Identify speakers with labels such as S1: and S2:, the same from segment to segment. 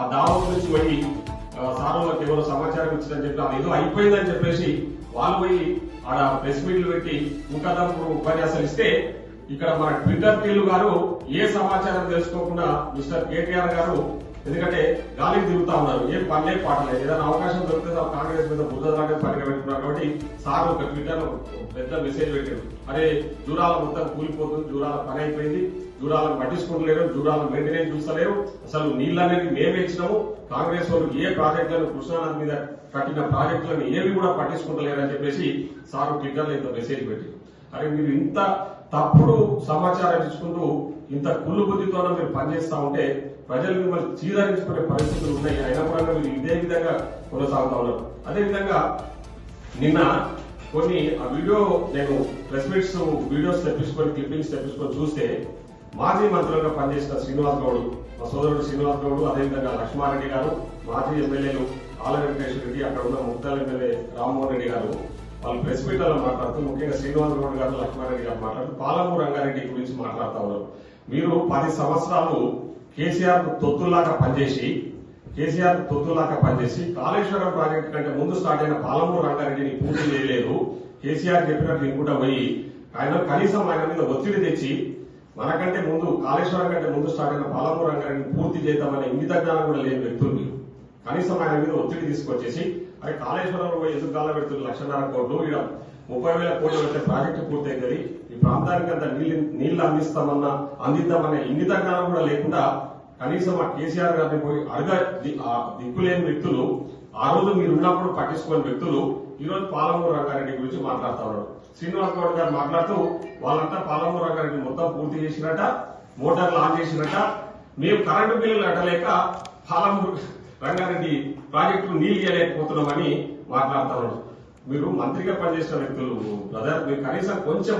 S1: ఆ దావత్ నుంచి పోయి ఆ, సారోళ్ళకి ఎవరో సమాచారం ఇచ్చిందని చెప్పి అది ఏదో అయిపోయిందని చెప్పేసి వాళ్ళు పోయి ఆడ ప్రెస్ మీట్లు పెట్టి ముఖాదంపు ఉపన్యాసాలు ఇస్తే ఇక్కడ మన ట్విట్టర్ తీలు గారు ఏ సమాచారం తెలుసుకోకుండా మిస్టర్ కేటీఆర్ గారు ఎందుకంటే గాలికి తిరుగుతా ఉన్నారు. ఏం పనులే పాటలేదు ఏదైనా అవకాశం దొరికితే కాంగ్రెస్ మీద బుద్ధ దాకా పనిగా పెట్టుకున్నారు కాబట్టి సార్ ఒక ట్విట్టర్ పెద్ద మెసేజ్ పెట్టారు. అరే జూరాల మొత్తం కూలిపోతుంది జూరాల పని అయిపోయింది జూరాలను పట్టించుకోలేరు జూరాలను మెయింటెనెన్స్ చూస్తలేరు. అసలు నీళ్ళు అనేది మేమే ఇచ్చినాము. కాంగ్రెస్ వాళ్ళు ఏ ప్రాజెక్టులను కృష్ణానది మీద కట్టిన ప్రాజెక్టులను ఏవి కూడా పట్టించుకుంటలేరు అని చెప్పేసి సారు ట్విట్టర్లో ఇంత మెసేజ్ పెట్టారు. అరే మీరు ఇంత తప్పుడు సమాచారం ఇచ్చుకుంటూ ఇంత కుళ్ళు బుద్ధితో మీరు పనిచేస్తా ఉంటే ప్రజలు మిమ్మల్ని చీదరించుకునే పరిస్థితులు ఉన్నాయి. అయినా కూడా మీరు ఇదే విధంగా కొనసాగుతా ఉన్నారు. అదే విధంగా నిన్న కొన్ని ఆ వీడియో నేను ప్రెస్ మీట్స్ వీడియోస్ తెప్పించుకొని క్లిప్పింగ్స్ తెప్పించుకొని చూస్తే మాజీ మంత్రులుగా పనిచేసిన శ్రీనివాస్ గౌడ్ మా సోదరుడు శ్రీనివాస్ గౌడ్ అదేవిధంగా లక్ష్మారెడ్డి గారు మాజీ ఎమ్మెల్యేలు ఆల వెంకటేశ్వర రెడ్డి అక్కడ ఉన్న ముక్తాల ఎమ్మెల్యే రామ్మోహన్ రెడ్డి గారు వాళ్ళు ప్రెస్ మీట్లలో మాట్లాడుతూ ముఖ్యంగా శ్రీనివాస్ గౌడ్ గారు లక్ష్మారెడ్డి గారు మాట్లాడుతూ పాలమూరు రంగారెడ్డి గురించి మాట్లాడుతూ ఉన్నారు. మీరు పది సంవత్సరాలు కేసీఆర్ తొత్తుల్లాగా తొత్తులాగా పనిచేసి కేసీఆర్ తొత్తులాగా పనిచేసి కాళేశ్వరం ప్రాజెక్టు కంటే ముందు స్టార్ట్ అయిన పాలమూరు రంగారెడ్డిని పూర్తి చేయలేదు. కేసీఆర్ చెప్పినట్టు ఇంకుట పోయి ఆయన కనీసం ఆయన మీద ఒత్తిడి తెచ్చి మనకంటే ముందు కాళేశ్వరం కంటే ముందు స్టార్ట్ అయిన పాలమూరు రంగారెడ్డిని పూర్తి చేద్దామనే ఇంగిత జ్ఞానం కూడా లేని వ్యక్తులు మీరు. కనీసం ఆయన మీద ఒత్తిడి తీసుకొచ్చేసి అరే కాళేశ్వరంలో పోయి ఎందుకు కాలం పెడుతుంది లక్షన్నర కోట్లు ఇక ముప్పై వేల కోట్లు వచ్చే ప్రాజెక్టు పూర్తయింది ఈ ప్రాంతానికి అంత నీళ్ళు నీళ్ళు అందిస్తామన్నా అందిద్దామనే ఇంగిత జ్ఞానం కూడా లేకుండా కనీసం ఆ కేసీఆర్ గారిని పోయి అడగ దిక్కులేని వ్యక్తులు ఆ రోజు మీరు ఉన్నప్పుడు పట్టించుకోని వ్యక్తులు ఈ రోజు పాలమూరు రంగారెడ్డి గురించి మాట్లాడుతా ఉన్నారు. శ్రీనివాస్ గౌడ్ గారు మాట్లాడుతూ వాళ్ళంతా పాలమూరు రంగారెడ్డి మొత్తం పూర్తి చేసినట్ట మోటార్లు ఆన్ చేసినట్ట మేము కరెంటు బిల్లులు కట్టలేక పాలమూరు రంగారెడ్డి ప్రాజెక్టు నీళ్ళు ఇవ్వలేకపోతున్నామని అని ఉన్నారు మీరు మంత్రిగా పనిచేసిన వ్యక్తులు బ్రదర్ మీరు కనీసం కొంచెం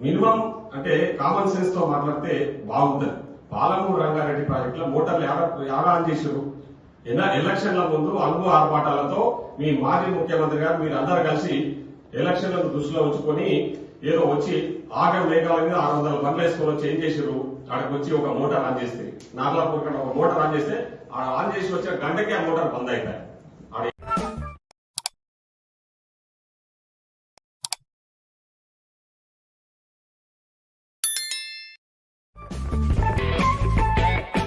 S1: మినిమం అంటే కామన్ సెన్స్తో మాట్లాడితే బాగుంటుంది. పాలమూరు రంగారెడ్డి ప్రాజెక్టులో మోటార్లు యాడ ఆన్ చేశారు ఎలక్షన్ల ముందు అలుగు ఆర్భాటాలతో మీ మాజీ ముఖ్యమంత్రి గారు మీరు అందరు కలిసి ఎలక్షన్లను దృష్టిలో ఉంచుకొని ఏదో వచ్చి ఆగం మేఘాల మీద ఆరు వందల బండ్లు వేసుకొని వచ్చి ఏం చేశారు అక్కడికి వచ్చి ఒక మోటార్ ఆన్ చేస్తే నార్లాపూర్ కన్నా ఒక మోటార్ ఆన్ చేస్తే ఆ ఆన్ చేసి వచ్చే గంటకి ఆ మోటార్ బంద్ అవుతాయి